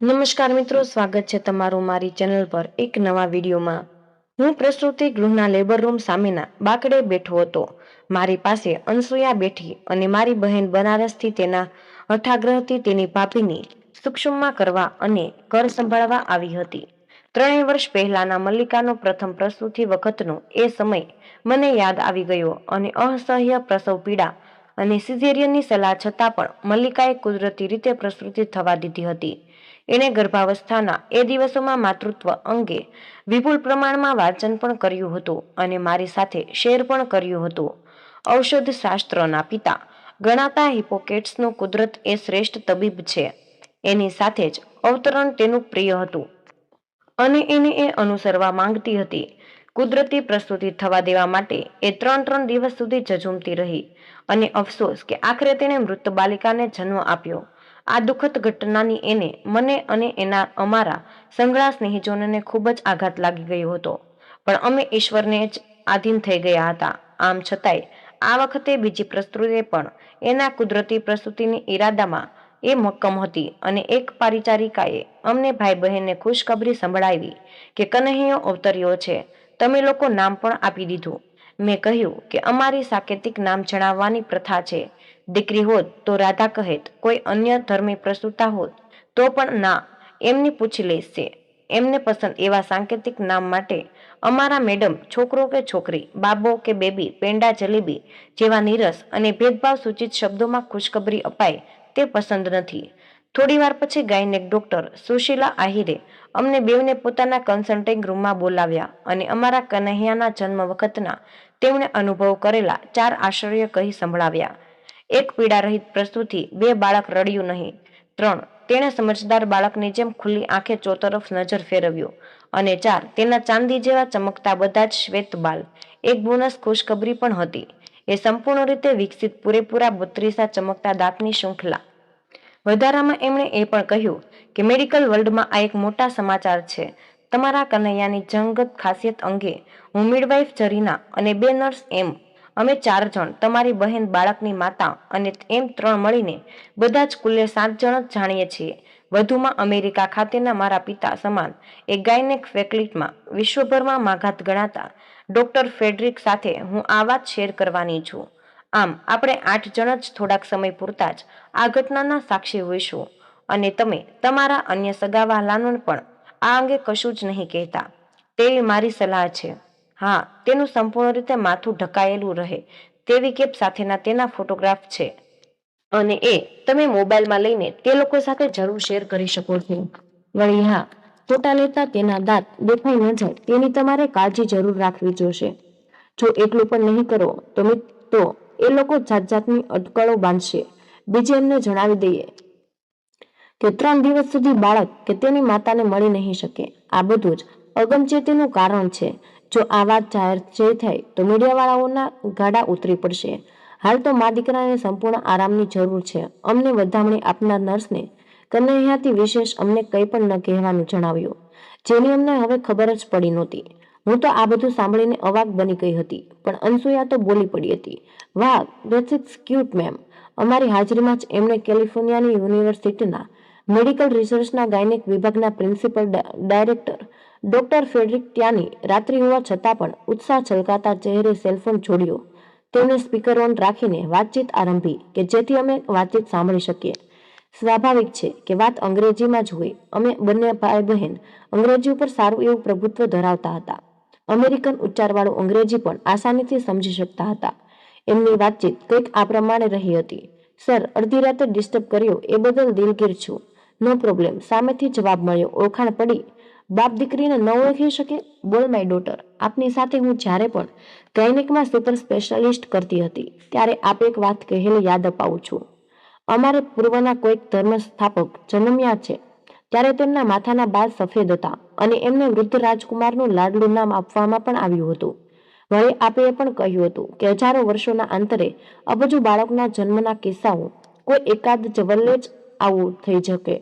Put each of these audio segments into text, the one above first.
નમસ્કાર મિત્રો, સ્વાગત છે તમારું મારી ચેનલ પર એક નવા વિડીયોમાં. હું પ્રસૂતિ ગૃહના લેબર રૂમ સામેના બાકડે બેઠો હતો. મારી પાસે અનસુયા બેઠી અને મારી બહેન બનારસથી તેના હઠાગ્રહથી તેની ભાભીની સૂક્ષ્મમાં કરવા અને ઘર સંભાળવા આવી હતી. ત્રણેય વર્ષ પહેલાના મલ્લિકાનો પ્રથમ પ્રસૂતિ વખતનો એ સમય મને યાદ આવી ગયો અને અસહ્ય પ્રસવ પીડા અને સિઝેરિયનની સલાહ છતાં પણ મલ્લિકાએ કુદરતી રીતે પ્રસૂતિ થવા દીધી હતી. એણે ગર્ભાવસ્થાના એ દિવસોમાં માતૃત્વ અંગે વિપુલ પ્રમાણમાં વાંચન પણ કર્યું હતું અને મારી સાથે શેર પણ કર્યું હતું. ઔષધ શાસ્ત્રના પિતા ગણાતા હિપોકેટ્સનું કુદરત એ શ્રેષ્ઠ તબીબ છે. એની સાથે જ અવતરણ તેનું પ્રિય હતું. અને એને એ અનુસરવા માંગતી હતી. કુદરતી પ્રસ્તુતિ થવા દેવા માટે એ ત્રણ ત્રણ દિવસ સુધી ઝઝૂમતી રહી. અને અફસોસ કે આખરે તેણે મૃત બાલિકાને જન્મ આપ્યો. આ દુઃખદ ઘટનાની એને, મને અને એના અમારા સંગળા સ્નેહીજનોને ખૂબ જ આઘાત લાગી ગયો હતો. પણ અમે ઈશ્વરને જ આધીન થઈ ગયા હતા. આમ છતાંય, આ વખતે બીજી પ્રસ્તુતિએ પણ એના કુદરતી પ્રસ્તુતિની ઈરાદામાં એ મક્કમ હતી અને એક પારિચારિકાએ અમને ભાઈ બહેનને ખુશખબરી સંભળાવી કે કનૈયો અવતર્યો છે. તમે લોકો નામ પણ આપી દીધું. મેં કહ્યું કે અમારી સાકેતિક નામ જણાવવાની પ્રથા છે. દીકરી હોત તો રાધા કહેત, કોઈ અન્ય ધર્મી પ્રસૂતા હોત તો પણ ના, એમની પૂછી લેશે એમને પસંદ એવા સાંકેતિક નામ માટે અમારા મેડમ છોકરો કે છોકરી, બાબો કે બેબી, પેંડા, જલેબી જેવા નીરસ અને ભેદભાવ સૂચિત શબ્દોમાં ખુશખબરી અપાય તે પસંદ નથી. થોડી વાર પછી ગાયનેક ડોક્ટર સુશીલા આહિરે અમને બેવને પોતાના કન્સલ્ટિંગ રૂમમાં બોલાવ્યા અને અમારા કનૈયાના જન્મ વખતના તેમણે અનુભવ કરેલા ચાર આશ્ચર્ય કહી સંભળાવ્યા. એક પીડા રહિત પ્રસ્તુતિ બે બાળક રડ્યું નહીં. ત્રણ, તેણે સમજદાર બાળકની જેમ ખુલ્લી આંખે ચોતરફ નજર ફેરવ્યો અને ચાર, તેના ચાંદી જેવા ચમકતા બધા જ શ્વેત બાલ, એક બોનસ ખુશખબરી પણ હતી. એ સંપૂર્ણ રીતે વિકસિત પૂરેપૂરા બત્રીસા ચમકતા દાંતની શૃંખલા. વધારામાં એમણે એ પણ કહ્યું કે મેડિકલ વર્લ્ડમાં આ એક મોટા સમાચાર છે. તમારા કનૈયાની જંગત ખાસિયત અંગે હું મિડવાઇફ જરીના અને બે નર્સ એમ અમે ચાર જણ, તમારી બહેન, બાળકની માતા અને એમ ત્રણ મળીને બધા જ કુલ્લે સાત જણ જ જાણીએ છીએ. વધુમાં અમેરિકા ખાતેના મારા પિતા સમાન એ ગાયનેક ફેકલિટમાં વિશ્વભરમાં માઘાત ગણાતા ડોક્ટર ફેડરિક સાથે હું આ વાત શેર કરવાની છું. આમ, આપણે આઠ જણ જ થોડાક સમય પૂરતા જ આ ઘટનાના સાક્ષી હોઈશું અને તમે તમારા અન્ય સગાવાલાનું પણ આ અંગે કશું જ નહીં કહેતા. તેવી મારી સલાહ છે. હા, તેનું સંપૂર્ણ રીતે માથું ઢકાયેલું રહે. તેવી કેપ સાથેના તેના ફોટોગ્રાફ છે. અને એ તમે મોબાઈલમાં લઈને તે લોકો સાથે જરૂર શેર કરી શકો છો. વળી હા, ફોટા લેતા તેના દાંત દેખાઈ ન જાય તેની તમારે કાળજી જરૂર રાખવી જોશે. જો એટલું પણ નહીં કરો, તો તો એ લોકો જાત જાતની અટકળો બાંધશે. બીજે એમને જણાવી દઈએ કે ત્રણ દિવસ સુધી બાળક કે તેની માતાને મળી નહીં શકે. આ બધું જ અગમચેતીનું કારણ છે. જો આ વાત જાહેર જે થઈ, તો મીડિયાવાળાઓના ગાડા ઉતરી પડશે. હાલ તો મા દીકરાને સંપૂર્ણ આરામની જરૂર છે. અમને વધામણી આપનાર નર્સને કનૈયાથી વિશેષ અમને કંઈ પણ ન કહેવાનું જણાવ્યું. જેની અમને હવે ખબર જ પડી નહોતી. હું તો આ બધું સાંભળીને અવાક બની ગઈ હતી, પણ અનસુયા તો બોલી પડી હતી. વાહ દેટ્સ ઇટ્સ ક્યુટ મેમ અમારી હાજરીમાં જ એમણે કેલિફોર્નિયાની યુનિવર્સિટીના મેડિકલ રિસર્ચના ગાયનિક વિભાગના પ્રિન્સિપલ ડાયરેક્ટર ડોક્ટર ફેડરિક ત્યાંની રાત્રિ હોવા છતાં પણ ઉત્સાહ છલકાતા ચહેરે સેલફોન જોડ્યો તેમણે સ્પીકર ઓન રાખીને વાતચીત આરંભી કે જેથી અમે વાતચીત સાંભળી શકીએ. સ્વાભાવિક છે કે વાત અંગ્રેજીમાં જ હોય. અમે બંને ભાઈ બહેન અંગ્રેજી ઉપર સારું એવું પ્રભુત્વ ધરાવતા હતા. અમેરિકન ઉચ્ચારવાળું અંગ્રેજી પણ આસાનીથી સમજી શકતા હતા. એમની વાતચીત કંઈક આ પ્રમાણે રહી હતી. સર, અડધી રાતે ડિસ્ટર્બ કર્યો. એ બદલ દિલગીર છું. નો પ્રોબ્લેમ સામેથી જવાબ મળ્યો. ઓળખાણ પડી બાપ દીકરીને ન ઓળખી શકે? બોલ માય ડોટર આપની સાથે હું જ્યારે પણ ગાયનિકમાં સુપર સ્પેશિયાલિસ્ટ કરતી હતી, ત્યારે આપ એક વાત કહેલી યાદ અપાવું છું. અમારે પૂર્વના કોઈક ધર્મ સ્થાપક જન્મ્યા છે, ત્યારે તેમના માથાના બાલ સફેદ હતા અને એમને વૃદ્ધ રાજકુમારનું લાડલું નામ આપવામાં પણ આવ્યું હતું. વળી આપે એ પણ કહ્યું હતું કે હજારો વર્ષોના અંતરે અબજુ બાળકના જન્મના કિસ્સાઓ કોઈ એકાદ જવલ્લે જ આવું થઈ શકે.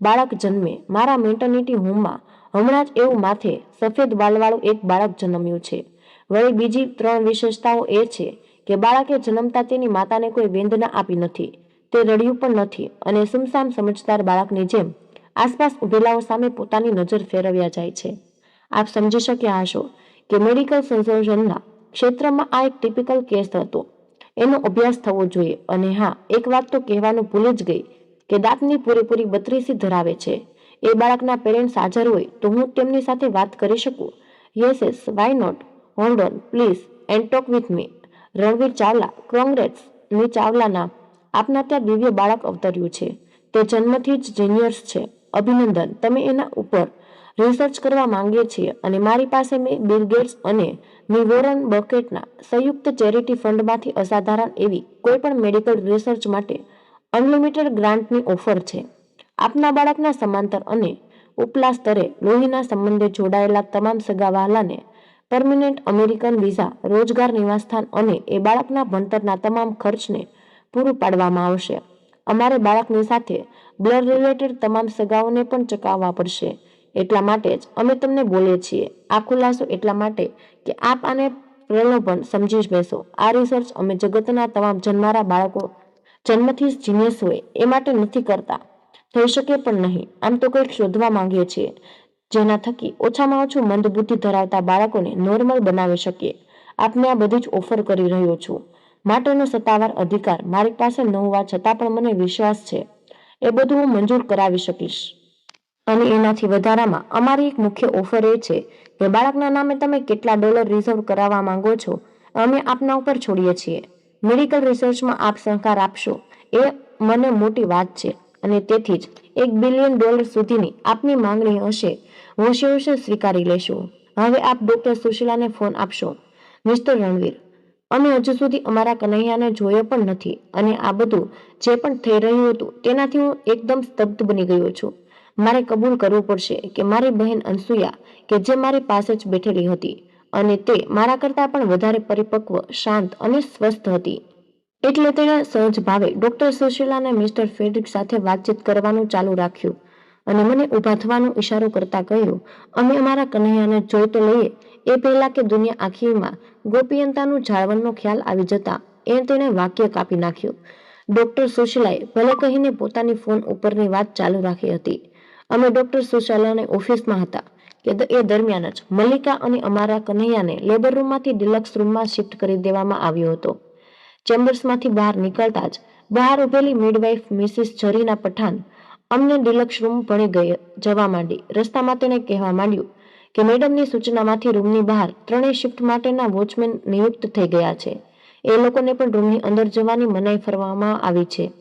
બાળક જન્મે, મારા મેન્ટર્નિટી હોમમાં હમણાં જ એવું માથે સફેદ બાલવાળું એક બાળક જન્મ્યું છે. વળી બીજી ત્રણ વિશેષતાઓ એ છે કે બાળકે જન્મતા તેની માતાને કોઈ વેદના આપી નથી. તે રડ્યું પણ નથી અને સુમસામ સમજદાર બાળકની જેમ આસપાસ ઉભેલાઓ સામે પોતાની નજર ફેરવ્યા જાય છે. આપ સમજી શક્યા હશો કે મેડિકલ સંશોધનના ક્ષેત્રમાં આ એક ટિપિકલ કેસ હતો. એનો અભ્યાસ થવો જોઈએ અને હા, એક વાત તો કહેવાનું ભૂલી જ ગઈ કે દાંતની પૂરેપૂરી બત્રીસી ધરાવે છે. એ બાળકના પેરેન્ટ્સ હાજર હોય તો હું તેમની સાથે વાત કરી શકું? Yes yes why not hold on please and talk with me Ranveer Chawla કોંગ્રેટ્સની ચાવલાના. આપના ત્યાં દિવ્ય બાળક અવતર્યું છે. તે જન્મથી જ જીનિયર્સ છે. અભિનંદન, તમે એના ઉપર રિસર્ચ કરવા માંગીએ છીએ અને મારી પાસે મેં બિલ ગેટ્સ અને મી વોરન બકેટના સંયુક્ત ચેરિટી ફંડમાંથી અસાધારણ એવી કોઈપણ મેડિકલ રિસર્ચ માટે અનલિમિટેડ ગ્રાન્ટની ઓફર છે. આપના બાળકના સમાંતર અને ઉપલા સ્તરે લોહીના સંબંધે જોડાયેલા તમામ સગાવહાલાને પરમિનન્ટ અમેરિકન વિઝા રોજગાર નિવાસસ્થાન અને એ બાળકના ભણતરના તમામ ખર્ચને પૂરું પાડવામાં આવશે. અમારે બાળકની સાથે બ્લડ રિલેટેડ તમામ સગાઓને પણ ચકાવવા પડશે. એટલા માટે જ અમે તમને બોલીએ છીએ. આ ખુલાસો એટલા માટે કે આપ આને પ્રલોભન સમજી જ બેસો. આ રિસર્ચ અમે જગતના તમામ જન્મારા બાળકો, જન્મથી જ જીનિયસ હોય, એ માટે નથી કરતા. થઈ શકે પણ નહીં. આમ તો કંઈક શોધવા માંગીએ છીએ, જેના થકી ઓછામાં ઓછું મંદ બુદ્ધિ ધરાવતા બાળકોને નોર્મલ બનાવી શકીએ. આપને આ બધી જ ઓફર કરી રહ્યો છું. માટેનો સત્તાવાર અધિકાર, મારી પાસે ન હોવા છતાં પણ મને વિશ્વાસ છે. એ બધું હું મંજૂર કરાવી શકીશ. અને એનાથી વધારામાં અમારી એક મુખ્ય ઓફર એ છે કે બાળકના નામે તમે કેટલા ડોલર રિઝર્વ કરાવવા માંગો છો, અમે આપના ઉપર છોડીએ છીએ. મેડિકલ રિસર્ચમાં આપ સહકાર આપશો, એ મને મોટી વાત છે. અને તેથી જ એક બિલિયન ડોલર સુધીની આપની માંગણી હશે હોશે હોશે સ્વીકારી લેશું. હવે આપ ડોક્ટર સુશીલાને ફોન આપશો. મિસ્ટર રણવીર, અમે હજુ સુધી અમારા કનૈયાને જોયો પણ નથી અને આ બધું જે પણ થઈ રહ્યું હતું તેનાથી હું એકદમ સ્તબ્ધ બની ગયો છું. મારે કબૂલ કરવું પડશે કે મારી બહેન અનસુયા કે જે મારી પાસે જ બેઠેલી હતી અને તે મારા કરતાં પણ વધારે પરિપક્વ, શાંત અને સ્વસ્થ હતી. એટલે તેણે સહજ ભાવે ડોક્ટર સુશીલા અને મિસ્ટર ફેડરિક સાથે વાતચીત કરવાનું ચાલુ રાખ્યું અને મને ઊભા થવાનો ઈશારો કરતા કહ્યું, અમે અમારા કનૈયાને જોઈ તો લઈએ. એ પહેલા કે દુનિયા આખીમાં ગોપીયંતાનું જાળવણનો ખ્યાલ આવી જતા એ તેણે વાક્ય કાપી નાખ્યું. ડોક્ટર સુશીલાએ ભલે કહીને પોતાની ફોન ઉપરની વાત ચાલુ રાખી હતી. અમે ડોક્ટર સુશાલાને ઓફિસમાં હતા કે એ દરમિયાન જ મલ્લિકા અને અમારા કનૈયાને લેબર રૂમમાંથી ડિલક્સ રૂમમાં શિફ્ટ કરી દેવામાં આવ્યો હતો. ચેમ્બર્સમાંથી બહાર નીકળતા જ બહાર ઉભેલી મિડવાઇફ મિસિસ જરીના પઠાણ અમને ડિલક્સ રૂમ પણ ગઈ જવા માંડી. રસ્તામાં તેણે કહેવા માંડ્યું કે મેડમની સૂચનામાંથી રૂમની બહાર ત્રણેય શિફ્ટ માટેના વોચમેન નિયુક્ત થઈ ગયા છે. એ લોકોને પણ રૂમની અંદર જવાની મનાઈ ફરવામાં આવી છે.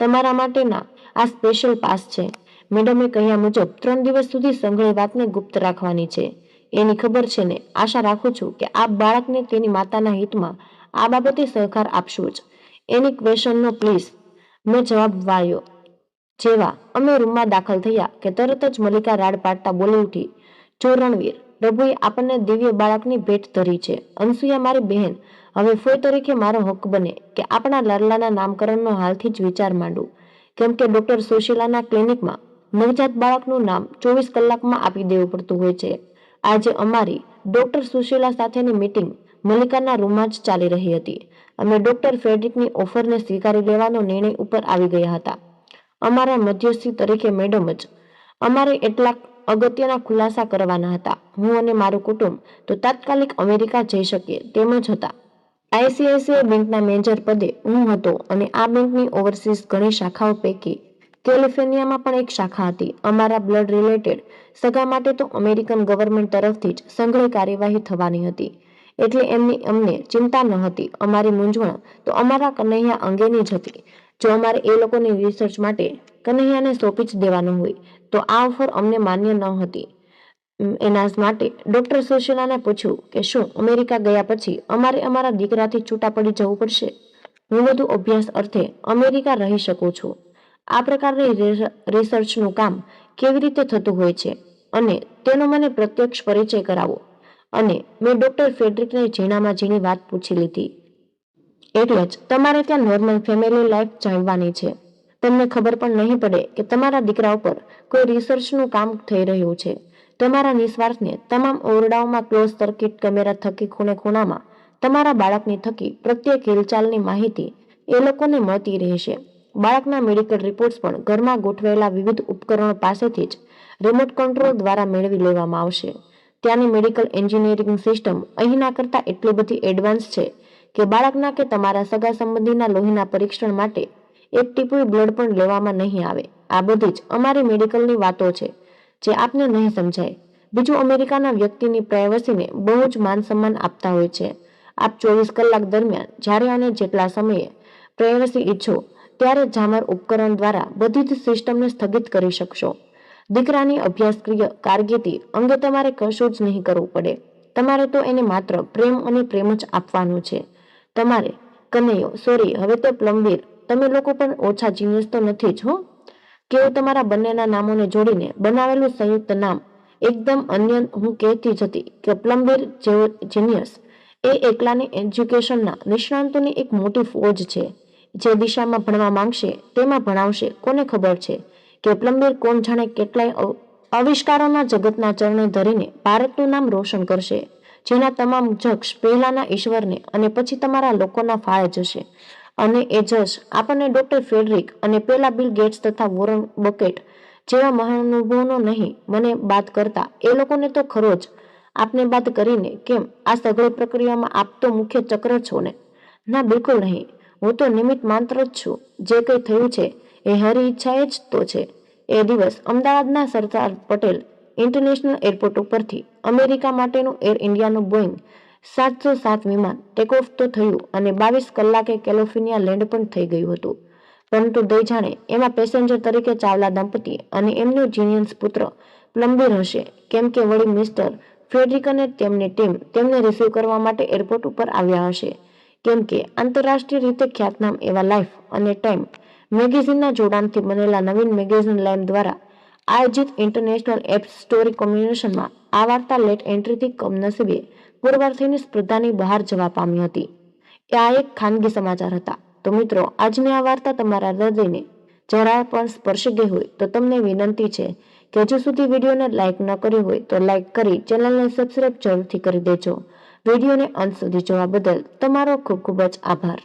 તમારા માટેના આ સ્પેશિયલ પાસ છે. મેડમે કહ્યા મુજબ ત્રણ દિવસ સુધી સંઘળી વાતને ગુપ્ત રાખવાની છે. એની ખબર છે ને. આશા રાખું છું કે આ બાળકને તેની માતાના હિતમાં આ બાબતે સહકાર આપશો જ. એની ક્વેશ્ચનનો પ્લીઝ મેં જવાબ વાળ્યો. જેવા, અમે રૂમમાં દાખલ થયા કે તરત જ મલિકા રાડ પાડતા બોલી ઉઠી, જો રણવીર પ્રભુએ આપણને દિવ્ય બાળકની ભેટ ધરી છે. અનસુયા મારી બહેન, હવે ફોઈ તરીકે મારો હક બને કે આપણા લાડલાના નામકરણનો હાલથી જ વિચાર માંડું. કેમ કે ડોક્ટર સુશીલાના ક્લિનિકમાં નવજાત બાળકનું નામ ચોવીસ કલાકમાં આપી દેવું પડતું હોય છે. આજે અમારી ડોક્ટર સુશીલા સાથેની મીટિંગ મલિકાના રૂમમાં જ ચાલી રહી હતી. અમે ડોક્ટર ફેડરિકની ઓફરને સ્વીકારી લેવાનો નિર્ણય ઉપર આવી ગયા હતા. અમારા મધ્યસ્થી તરીકે મેડમ જ. અમારે એટલા અગત્યના ખુલાસા કરવાના હતા. હું અને મારું કુટુંબ તો તાત્કાલિક અમેરિકા જઈ શકીએ તેમ જ હતા. આઈસીઆઈસીઆઈ બેંકના મેનેજર પદે હું હતો અને આ બેંકની ઓવરસીઝ ઘણી શાખાઓ પૈકી કેલિફોર્નિયામાં પણ એક શાખા હતી. અમારા બ્લડ રિલેટેડ સગા માટે તો અમેરિકન ગવર્મેન્ટ તરફથી જ સંઘળી કાર્યવાહી થવાની હતી. એટલે એમની અમને ચિંતા ન હતી, અમારી મૂંઝવણ. તો અમારા કનૈયા અંગેની જ હતી. જો અમારે એ લોકોની રિસર્ચ માટે કનૈયાને સોંપી જ દેવાનું હોય, તો આ ઓફર અમને માન્ય ન હતી. એના માટે ડોક્ટર સુશીલાને પૂછ્યું કે શું, અમેરિકા ગયા પછી અમારે અમારા દીકરાથી છૂટા પડી જવું પડશે? હું વધુ અભ્યાસ અર્થે અમેરિકા રહી શકું છું. આ પ્રકારની રિસર્ચનું કામ કેવી રીતે થતું હોય છે? અને તેનો મને પ્રત્યક્ષ પરિચય કરાવો. અને મેં ડોક્ટર ફેડરિકને ઝીણામાં ઝીણી વાત પૂછી લીધી. એટલે જ તમારે ત્યાં નોર્મલ ફેમિલી લાઈફ જાણવાની છે. તમને ખબર પણ નહીં પડે કે તમારા દીકરા ઉપર કોઈ રિસર્ચનું કામ થઈ રહ્યું છે. તમારા નિસ્વાર્થને તમામ ઓરડાઓમાં ક્લોઝ સર્કિટ કેમેરા થકી ખૂણે ખૂણામાં તમારા બાળકની થકી પ્રત્યેક હિલચાલની માહિતી એ લોકોને મળતી રહેશે. બાળકના મેડિકલ રિપોર્ટ્સ પણ ઘરમાં ગોઠવાયેલા વિવિધ ઉપકરણો પાસેથી જ રિમોટ કંટ્રોલ દ્વારા મેળવી લેવામાં આવશે. ત્યાંની મેડિકલ એન્જિનિયરિંગ સિસ્ટમ અહીંના કરતાં એટલી બધી એડવાન્સ છે કે બાળકના કે તમારા સગા સંબંધીના લોહીના પરીક્ષણ માટે એક ટીપું બ્લડ પણ લેવામાં નહીં આવે. આ બધી જ અમારી મેડિકલની વાતો છે, જે આપને નહીં સમજાય. બીજું અમેરિકાના વ્યક્તિની પ્રાઇવસીને બહુ જ માન સન્માન આપતા હોય છે. આપ ચોવીસ કલાક દરમિયાન જ્યારે અને જેટલા સમયે પ્રાઇવસી ઈચ્છો, ત્યારે જામર ઉપકરણ દ્વારા બધી જ સિસ્ટમને સ્થગિત કરી શકશો. દીકરાની અભ્યાસક્રિય કારકિર્દી અંગે તમારે કશું જ નહીં કરવું પડે. તમારે તો એને માત્ર પ્રેમ અને પ્રેમ જ આપવાનું છે. તમારે, કનૈયો, સોરી, હવે તો પ્લમ્બીર તમે લોકો પણ ઓછા જીનિયસ તો નથી જ હો. કેવું તમારા બંનેના નામોને જોડીને બનાવેલું સંયુક્ત નામ એકદમ અન્ય હું કહેતી જ હતી કે પ્લમ્બીર જેવો જીનિયસ એ એકલાની એજ્યુકેશનના નિષ્ણાંતોની એક મોટી ફોજ છે. જે દિશામાં ભણવા માંગશે, તેમાં ભણાવશે, કોને ખબર છે? કે પ્લમ્બીર કોણ જાણે કેટલાય આવિષ્કારોના જગતના ચરણે ધરીને ભારતનું નામ રોશન કરશે. જેના તમામ જક્ષ પહેલાના ઈશ્વરને અને પછી તમારા લોકોના ફાળે જશે. અને એ જશ આપણને ડોક્ટર ફેડરિક અને પેલા બિલ ગેટ્સ તથા વોરન બકેટ જેવા મહાનુભવનો નહીં, મને બાદ કરતા એ લોકોને તો ખરો જ આપને બાદ કરીને કેમ આ સઘળી પ્રક્રિયામાં આપ તો મુખ્ય ચક્ર છો ને? ના, બિલકુલ નહીં. હું તો નિમિત્ત માત્ર જ છું. જે કંઈ થયું છે એ હરી ઈચ્છાએ જ તો છે. એ દિવસ અમદાવાદના સરદાર પટેલ ઇન્ટરનેશનલ એરપોર્ટ ઉપરથી અમેરિકા માટેનું એર ઇન્ડિયાનું બોઈંગ સાતસો સાત વિમાન ટેક ઓફ તો થયું અને બાવીસ કલાકે કેલિફોર્નિયા લેન્ડ પણ થઈ ગયું હતું. પરંતુ દઈ જાણે એમાં પેસેન્જર તરીકે ચાવલા દંપતી અને એમનું જીનિયન્સ પુત્ર પ્લમ્બીર હશે. કેમ કે વળી મિસ્ટર ફેડરિક અને તેમની ટીમ તેમને રિસીવ કરવા માટે એરપોર્ટ ઉપર આવ્યા હશે. કેમ કે આંતરરાષ્ટ્રીય રીતે ખ્યાતનામ એવા લાઈફ અને ટાઈમ મેગેઝિનના જોડાણથી બનેલા નવીન મેગેઝિન લાઈન દ્વારા આયોજિત ઇન્ટરનેશનલ એપ સ્ટોરી કોમ્બિનેશનમાં આ વાર્તા લેટ એન્ટ્રીથી કમનસીબે પૂર્વાર્થીની સ્પર્ધાની બહાર જવા પામી હતી. એ આ એક ખાનગી સમાચાર હતા. તો મિત્રો, આજની આ વાર્તા તમારા હૃદયને જરા પણ સ્પર્શી ગઈ હોય તો તમને વિનંતી છે કે હજુ સુધી વિડીયોને લાઇક ન કરી હોય તો લાઇક કરી ચેનલને સબસ્ક્રાઇબ જરૂરથી કરી દેજો. વિડીયોને અંત સુધી જોવા બદલ તમારો ખૂબ ખૂબ જ આભાર.